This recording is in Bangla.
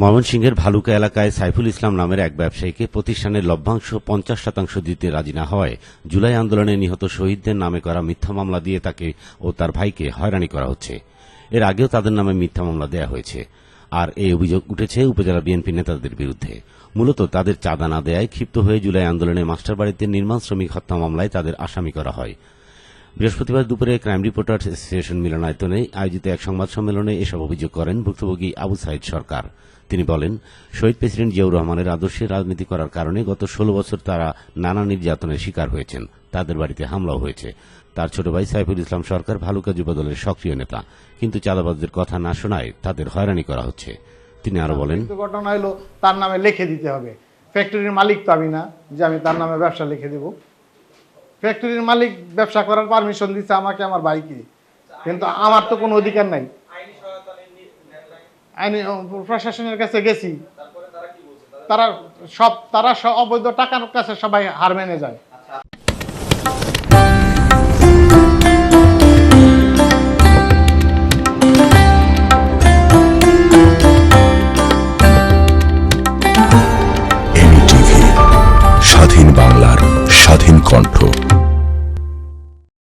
ময়মনসিংহের ভালুকা এলাকায় সাইফুল ইসলাম নামের এক ব্যবসায়ীকে প্রতিষ্ঠানের লভ্যাংশ পঞ্চাশ শতাংশ দিতে রাজি না হওয়ায় জুলাই আন্দোলনে নিহত শহীদদের নামে করা মিথ্যা মামলা দিয়ে তাকে ও তার ভাইকে হয়রানি করা হচ্ছে। এর আগেও তাদের নামে মিথ্যা মামলা দেয়া হয়েছে। আর এই অভিযোগ উঠেছে উপজেলা বিএনপি নেতাদের বিরুদ্ধে। মূলত তাদের চাঁদা না দেয়ায় ক্ষিপ্ত হয়ে জুলাই আন্দোলনে মাস্টারবাড়িতে নির্মাণ শ্রমিক হত্যা মামলায় তাদের আসামি করা হয়। বৃহস্পতিবার দুপুরে ক্রাইম রিপোর্টার্স অ্যাসোসিয়েশন মিলনায়তনে আয়োজিত এক সংবাদ সম্মেলনে এসব অভিযোগ করেন ভুক্তভোগী আবু সাইদ সরকার। তিনি বলেন, শহীদ প্রেসিডেন্ট জিয়াউর রহমানের আদর্শে রাজনীতি করার কারণে গত ষোলো বছর তারা নানা নির্যাতনের শিকার হয়েছেন। তাদের বাড়িতে হামলাও হয়েছে। তার ছোট ভাই সাইফুল ইসলাম সরকার ভালুকা যুবদলের সক্রিয় নেতা। কিন্তু চাঁদাবাজদের কথা না শোনায় তাদের হয়রানি করা হচ্ছে। তিনি আরও বলেন ঘটনা হলো, তার নামে লিখে দিতে হবে। ফ্যাক্টরির মালিক তো আমি না, যে আমি তার নামে ব্যবসা লিখে দেব। ফ্যাক্টরির মালিক ব্যবসা করার পারমিশন দিচ্ছে আমাকে, আমার ভাইকে। কিন্তু আমার তো কোনো অধিকার নাই। আইনি প্রশাসনের কাছে গেছি। তারা সব, তারা অবৈধ টাকার কাছে সবাই হার মেনে যায়। স্বাধীন বাংলার